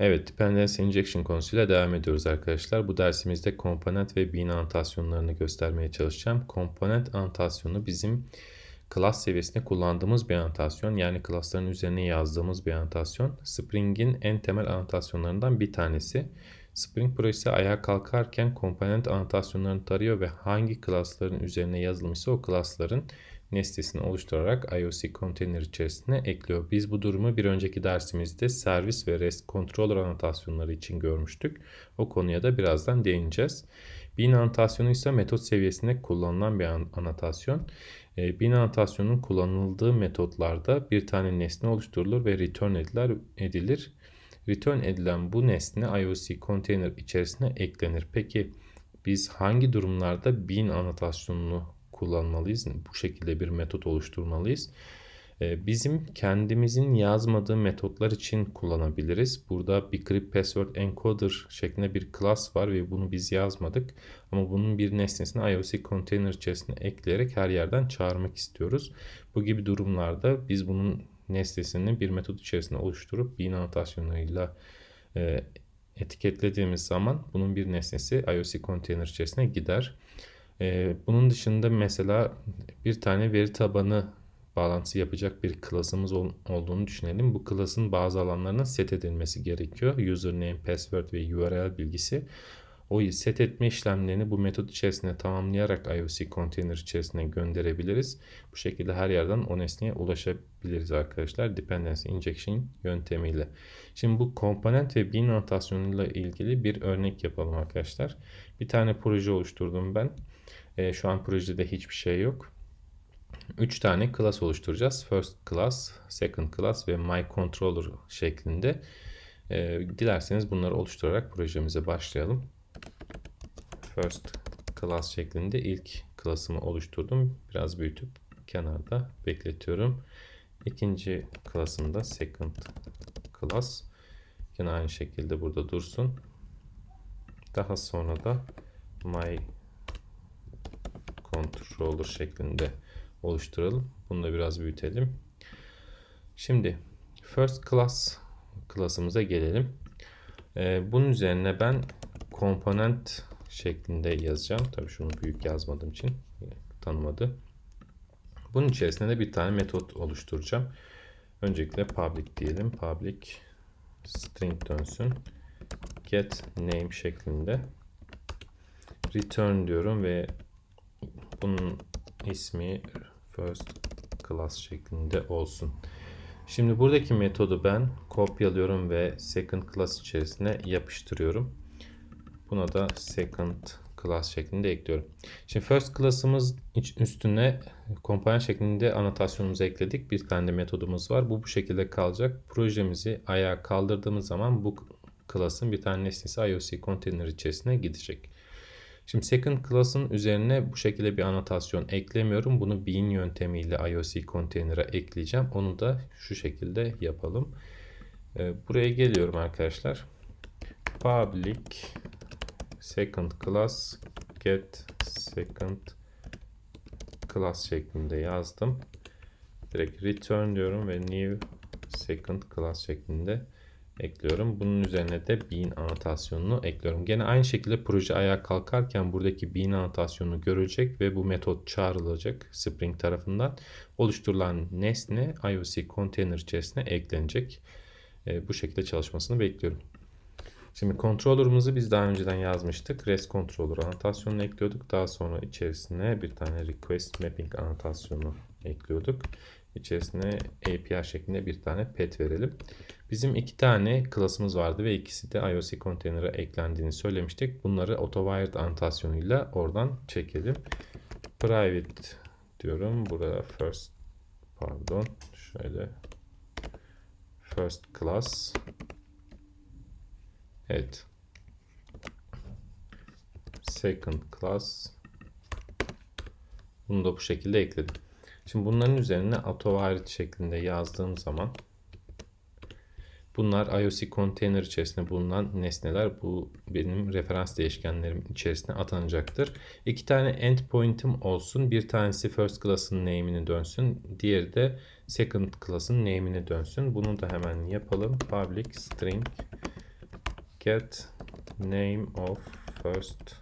Evet, Dependency Injection konusuyla devam ediyoruz arkadaşlar. Bu dersimizde komponent ve bean anotasyonlarını göstermeye çalışacağım. Komponent anotasyonu bizim class seviyesinde kullandığımız bir anotasyon. Yani class'ların üzerine yazdığımız bir anotasyon. Spring'in en temel anotasyonlarından bir tanesi. Spring projesi ayağa kalkarken komponent anotasyonlarını tarıyor ve hangi class'ların üzerine yazılmışsa o class'ların nesnesini oluşturarak IOC container içerisine ekliyor. Biz bu durumu bir önceki dersimizde servis ve REST controller anotasyonları için görmüştük. O konuya da birazdan değineceğiz. Bean anotasyonu ise metot seviyesinde kullanılan bir anotasyon. E, Bean anotasyonun kullanıldığı metotlarda bir tane nesne oluşturulur ve return edilir. edilir. Return edilen bu nesne IOC container içerisine eklenir. Peki biz hangi durumlarda Bean anotasyonunu kullanmalıyız. Bu şekilde bir metot oluşturmalıyız. Ee, bizim kendimizin yazmadığı metotlar için kullanabiliriz. Burada bir crypt password encoder şeklinde bir class var ve bunu biz yazmadık. Ama bunun bir nesnesini IOC container içerisine ekleyerek her yerden çağırmak istiyoruz. Bu gibi durumlarda biz bunun nesnesini bir metot içerisinde oluşturup bin anotasyonlarıyla e, etiketlediğimiz zaman bunun bir nesnesi IOC container içerisine gider. Ee, bunun dışında mesela bir tane veri tabanı bağlantısı yapacak bir klasımız ol, olduğunu düşünelim. Bu klasın bazı alanlarına set edilmesi gerekiyor. Username, password ve URL bilgisi. O set etme işlemlerini bu metot içerisinde tamamlayarak IOC container içerisine gönderebiliriz. Bu şekilde her yerden o nesneye ulaşabiliriz arkadaşlar. Dependency injection yöntemiyle. Şimdi bu komponent ve bin notasyonuyla ilgili bir örnek yapalım arkadaşlar. Bir tane proje oluşturdum ben. E, şu an projede hiçbir şey yok. 3 tane class oluşturacağız. First class, second class ve my controller şeklinde. E, dilerseniz bunları oluşturarak projemize başlayalım. First class şeklinde ilk class'ımı oluşturdum. Biraz büyütüp kenarda bekletiyorum. İkinci class'ımda second class. Yine aynı şekilde burada dursun. Daha sonra da my controller şeklinde oluşturalım. Bunu da biraz büyütelim. Şimdi first class klasımıza gelelim. Ee, bunun üzerine ben komponent şeklinde yazacağım. Tabii şunu büyük yazmadığım için tanımadı. Bunun içerisinde de bir tane metot oluşturacağım. Öncelikle public diyelim. Public string dönsün. Get name şeklinde. Return diyorum ve bunun ismi first class şeklinde olsun. Şimdi buradaki metodu ben kopyalıyorum ve second class içerisine yapıştırıyorum. Buna da second class şeklinde ekliyorum. Şimdi first class'ımız üstüne komponent şeklinde anotasyonumuzu ekledik. Bir tane de metodumuz var. Bu bu şekilde kalacak. Projemizi ayağa kaldırdığımız zaman bu class'ın bir tane nesnesi IOC container içerisine gidecek. Şimdi second class'ın üzerine bu şekilde bir anotasyon eklemiyorum. Bunu bean yöntemiyle IOC container'a ekleyeceğim. Onu da şu şekilde yapalım. Ee, buraya geliyorum arkadaşlar. Public second class get second class şeklinde yazdım. Direkt return diyorum ve new second class şeklinde ekliyorum. Bunun üzerine de bean anotasyonunu ekliyorum. Gene aynı şekilde proje ayağa kalkarken buradaki bean anotasyonunu görecek ve bu metot çağrılacak Spring tarafından. Oluşturulan nesne IOC container içerisine eklenecek. E, bu şekilde çalışmasını bekliyorum. Şimdi controller'ımızı biz daha önceden yazmıştık. REST controller anotasyonunu ekliyorduk. Daha sonra içerisine bir tane request mapping anotasyonu ekliyorduk. İçerisine API şeklinde bir tane pet verelim. Bizim iki tane klasımız vardı ve ikisi de IOC konteyner'a eklendiğini söylemiştik. Bunları AutoWired anotasyonuyla oradan çekelim. Private diyorum. Burada first pardon şöyle first class Evet. Second class bunu da bu şekilde ekledim. Şimdi bunların üzerine AutoWired şeklinde yazdığım zaman Bunlar IOC container içerisinde bulunan nesneler. Bu benim referans değişkenlerim içerisine atanacaktır. İki tane endpoint'im olsun. Bir tanesi first class'ın name'ini dönsün. Diğeri de second class'ın name'ini dönsün. Bunu da hemen yapalım. Public string get name of first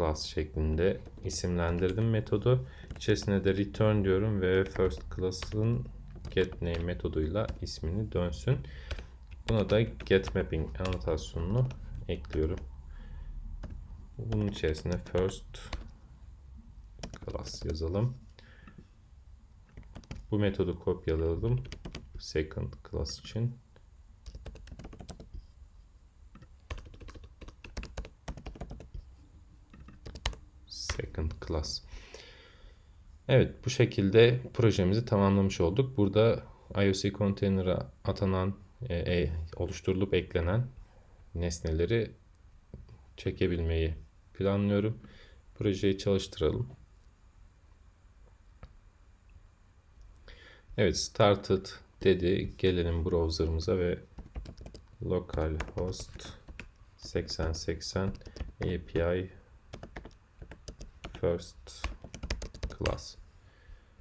class şeklinde isimlendirdim metodu. İçerisine de return diyorum ve first class'ın get name metoduyla ismini dönsün. Buna da get mapping anotasyonunu ekliyorum. Bunun içerisine first class yazalım. Bu metodu kopyaladım. Second class için. Second class. Evet bu şekilde projemizi tamamlamış olduk. Burada IOC container'a atanan, e, e, oluşturulup eklenen nesneleri çekebilmeyi planlıyorum. Projeyi çalıştıralım. Evet started dedi. Gelelim browser'ımıza ve localhost 8080 API first class.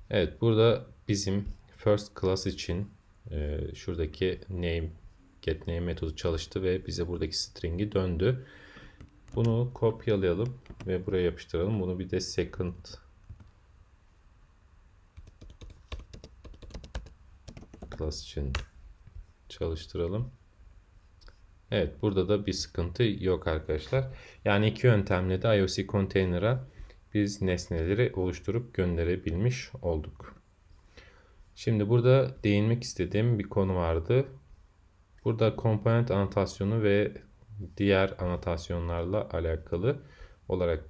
Evet burada bizim first class için e, şuradaki name get name metodu çalıştı ve bize buradaki string'i döndü. Bunu kopyalayalım ve buraya yapıştıralım. Bunu bir de second class için çalıştıralım. Evet burada da bir sıkıntı yok arkadaşlar. Yani iki yöntemle de IOC Container'a biz nesneleri oluşturup gönderebilmiş olduk. Şimdi burada değinmek istediğim bir konu vardı. Burada komponent anotasyonu ve diğer anotasyonlarla alakalı olarak.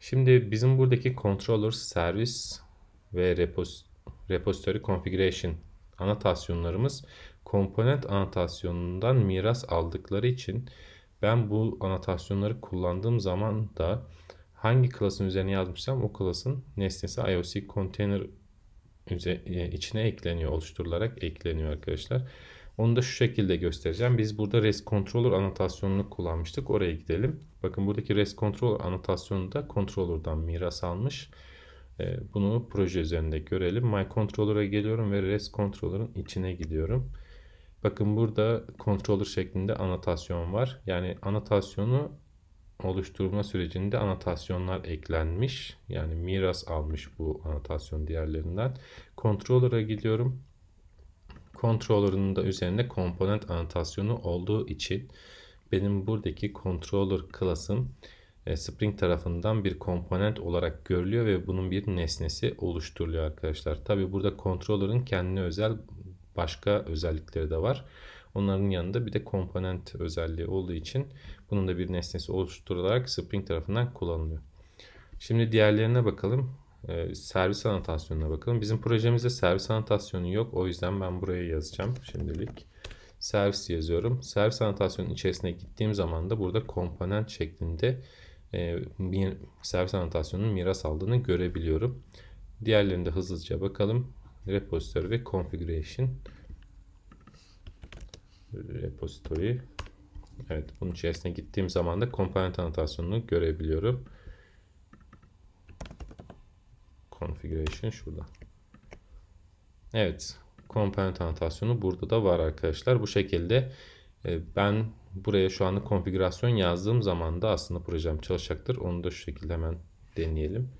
Şimdi bizim buradaki controller, servis ve repos, repository configuration anotasyonlarımız komponent anotasyonundan miras aldıkları için ben bu anotasyonları kullandığım zaman da hangi klasın üzerine yazmışsam o klasın nesnesi IOC container e, içine ekleniyor, oluşturularak ekleniyor arkadaşlar. Onu da şu şekilde göstereceğim. Biz burada REST controller anotasyonunu kullanmıştık. Oraya gidelim. Bakın buradaki REST controller anotasyonu da controller'dan miras almış. E, bunu proje üzerinde görelim. My controller'a geliyorum ve REST controller'ın içine gidiyorum. Bakın burada controller şeklinde anotasyon var. Yani anotasyonu oluşturma sürecinde anotasyonlar eklenmiş. Yani miras almış bu anotasyon diğerlerinden. Controller'a gidiyorum. Controller'ın da üzerinde komponent anotasyonu olduğu için benim buradaki controller class'ım e, Spring tarafından bir komponent olarak görülüyor ve bunun bir nesnesi oluşturuluyor arkadaşlar. Tabi burada controller'ın kendine özel başka özellikleri de var. Onların yanında bir de komponent özelliği olduğu için bunun da bir nesnesi oluşturularak Spring tarafından kullanılıyor. Şimdi diğerlerine bakalım. Ee, servis anotasyonuna bakalım. Bizim projemizde servis anotasyonu yok. O yüzden ben buraya yazacağım şimdilik. Servis yazıyorum. Servis anotasyonun içerisine gittiğim zaman da burada komponent şeklinde e, bir servis anotasyonunun miras aldığını görebiliyorum. Diğerlerinde hızlıca bakalım. Repository ve configuration repository Evet bunun içerisine gittiğim zaman da komponent anotasyonunu görebiliyorum. Configuration şurada. Evet komponent anotasyonu burada da var arkadaşlar. Bu şekilde e, ben buraya şu anda konfigürasyon yazdığım zaman da aslında projem çalışacaktır. Onu da şu şekilde hemen deneyelim.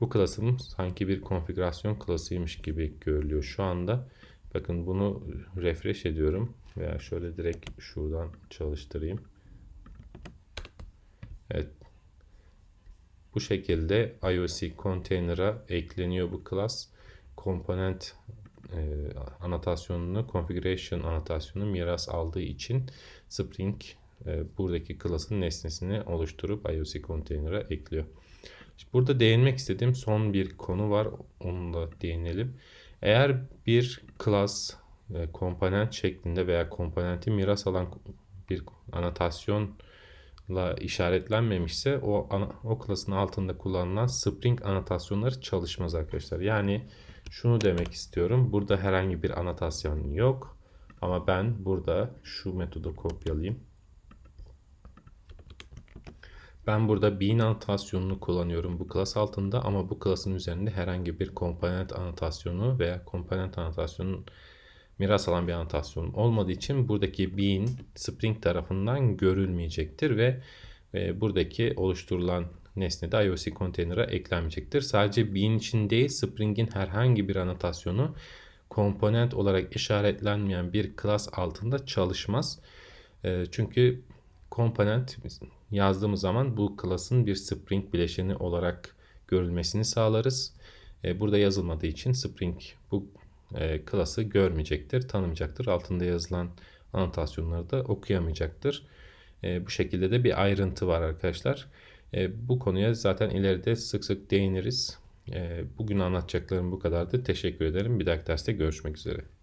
Bu klasım sanki bir konfigürasyon klasıymış gibi görülüyor şu anda. Bakın bunu refresh ediyorum veya şöyle direkt şuradan çalıştırayım. Evet. Bu şekilde IOC container'a ekleniyor bu class. Komponent e, anotasyonunu, configuration anotasyonunu miras aldığı için Spring e, buradaki class'ın nesnesini oluşturup IOC container'a ekliyor. Şimdi burada değinmek istediğim son bir konu var. Onu da değinelim. Eğer bir class e, komponent şeklinde veya komponenti miras alan bir anotasyonla işaretlenmemişse o o klasın altında kullanılan Spring anotasyonları çalışmaz arkadaşlar. Yani şunu demek istiyorum. Burada herhangi bir anotasyon yok. Ama ben burada şu metodu kopyalayayım. Ben burada bean anotasyonunu kullanıyorum bu klas altında ama bu klasın üzerinde herhangi bir komponent anotasyonu veya komponent anotasyonun miras alan bir anotasyon olmadığı için buradaki bean Spring tarafından görülmeyecektir ve e, buradaki oluşturulan nesne de IOC konteyner'a eklenmeyecektir. Sadece bean için değil Spring'in herhangi bir anotasyonu komponent olarak işaretlenmeyen bir klas altında çalışmaz. E, çünkü komponent yazdığımız zaman bu klasın bir Spring bileşeni olarak görülmesini sağlarız. E, burada yazılmadığı için Spring bu e, klası görmeyecektir, tanımayacaktır. Altında yazılan anotasyonları da okuyamayacaktır. E, bu şekilde de bir ayrıntı var arkadaşlar. Bu konuya zaten ileride sık sık değiniriz. Bugün anlatacaklarım bu kadardı. Teşekkür ederim. Bir dahaki derste görüşmek üzere.